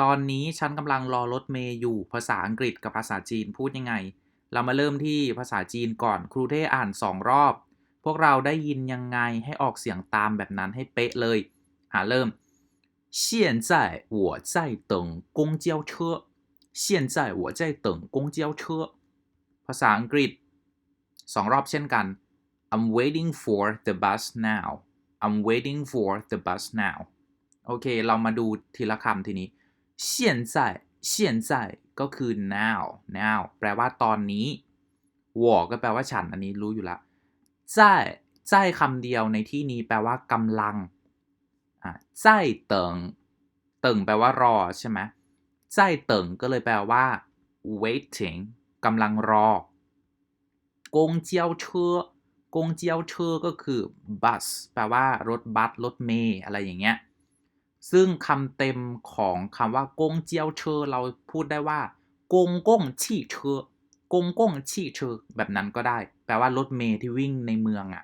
ตอนนี้ฉันกำลังรอรถเมย์อยู่ภาษาอังกฤษกับภาษาจีนพูดยังไง เรามาเริ่มที่ภาษาจีนก่อนครูเท่อ่านสองรอบ พวกเราได้ยินยังไงให้ออกเสียงตามแบบนั้นให้เป๊ะเลยหาเริ่ม现在我在等公交车现在我在等公交车ภาษาอังกฤษสองรอบเช่นกัน I'm waiting for the bus now I'm waiting for the bus now โอเค เรามาดูทีละคำทีนี้ 现在现在ก็คือ now now แปลว่าตอนนี้วอก็แปลว่าฉันอันนี้รู้อยู่ละใจใจคำเดียวในที่นี้แปลว่ากำลังอะใจเติงเติงแปลว่ารอใช่ไหมใจเติงก็เลยแปลว่า waiting กำลังรอกงเจียวเชือกงเจียวเชือก็คือ bus แปลว่ารถบัส รถเมย์อะไรอย่างเงี้ย ซึ่งคำเต็มของคำว่ากงเจียวเชอเราพูดได้ว่ากงกงชี่เชอกงกงชี่เชอแบบนั้นก็ได้ แปลว่ารถเมล์ที่วิ่งในเมืองอะ่ะ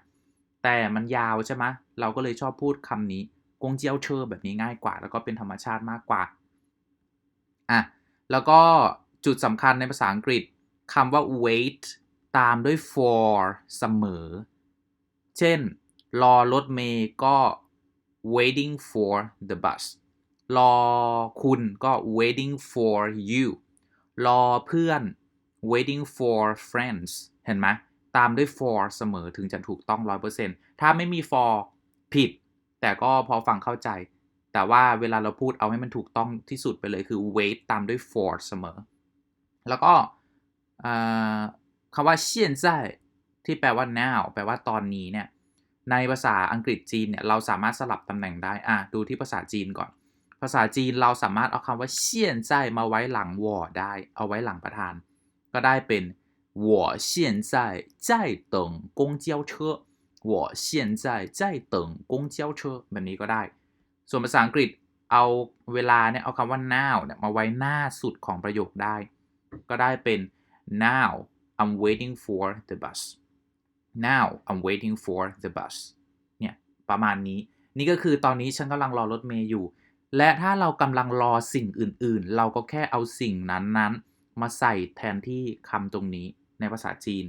แต่มันยาวใช่ไหมเราก็เลยชอบพูดคำนี้กงเจียวเชอแบบนี้ง่ายกว่า แล้วก็เป็นธรรมชาติมากกว่าอะแล้วก็จุดสำคัญในภาษาอังกฤษคำว่า wait ตามด้วย for เสมอ เช่น รอรถเมย์ก็ waiting for the bus รอคุณก็ waiting for you รอเพื่อน waiting for friends เห็นไหมตามด้วย for เสมอถึงจะถูกต้อง 100%ถ้าไม่มี for ผิด แต่ก็พอฟังเข้าใจ แต่ว่าเวลาเราพูดเอาให้มันถูกต้องที่สุดไปเลยคือ wait ตามด้วย for เสมอ แล้วก็คำว่าเซียน在ที่แปลว่า now แปลว่าตอนนี้เนี่ย ในภาษาอังกฤษจีนเนี่ย เราสามารถสลับตำแหน่งได้ อ่ะ ดูที่ภาษาจีนก่อน ภาษาจีนเราสามารถเอาคำว่าเซียน在มาไว้หลังวอได้ เอาไว้หลังประธาน ก็ได้เป็น我现在在等公交车我现在在等公交车แบบนี้ก็ได้ ส่วนภาษาอังกฤษเอาเวลาเนี่ย เอาคำว่า now เนี่ยมาไว้หน้าสุดของประโยคได้ ก็ได้เป็น now I'm waiting for the bus now I'm waiting for the bus เนี่ยประมาณนี้ นี่ก็คือตอนนี้ฉันกำลังรอรถเมย์อยู่ และถ้าเรากำลังรอสิ่งอื่นๆ เราก็แค่เอาสิ่งนั้นๆ มาใส่แทนที่คำตรงนี้ในภาษาจีน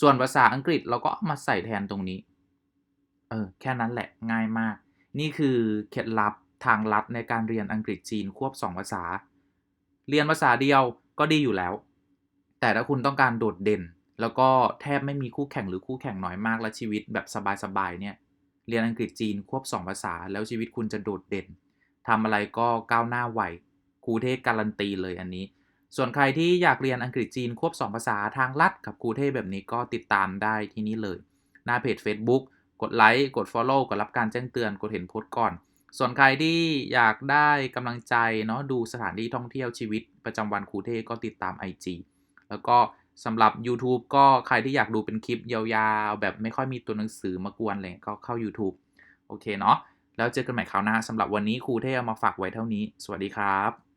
ส่วนภาษาอังกฤษเราก็มาใส่แทนตรงนี้ เออ แค่นั้นแหละง่ายมาก นี่คือเคล็ดลับทางลัดในการเรียนอังกฤษจีนควบ 2 ภาษา เรียนภาษาเดียวก็ดีอยู่แล้ว แต่ถ้าคุณต้องการโดดเด่น แล้วก็แทบไม่มีคู่แข่งหรือคู่แข่งน้อยมากและชีวิตแบบสบายๆเนี่ยเรียนอังกฤษจีนควบ 2 ภาษา แล้วชีวิตคุณจะโดดเด่นทำอะไรก็ก้าวหน้าไหวครูเทพการันตีเลยอันนี้ ส่วนใครที่อยากเรียนอังกฤษจีนควบ 2 ภาษาทางลัดกับครูเทพแบบนี้ก็ติดตามได้ที่นี่เลย หน้าเพจ Facebook กดไลค์กด Follow กดรับการแจ้งเตือนกดเห็นโพสต์ก่อน ส่วนใครที่อยากได้กำลังใจเนาะดูสถานที่ท่องเที่ยวชีวิตประจำวันครูเทพก็ติดตาม IG แล้วก็ สำหรับ YouTube ก็ใครที่อยากดูเป็นคลิปยาวๆ แบบไม่ค่อยมีตัวหนังสือมากวนเลยก็เข้า YouTube โอเคเนาะ แล้วเจอกันใหม่คราวหน้าสำหรับวันนี้ครูเทพเอามาฝากไว้เท่านี้ สวัสดีครับ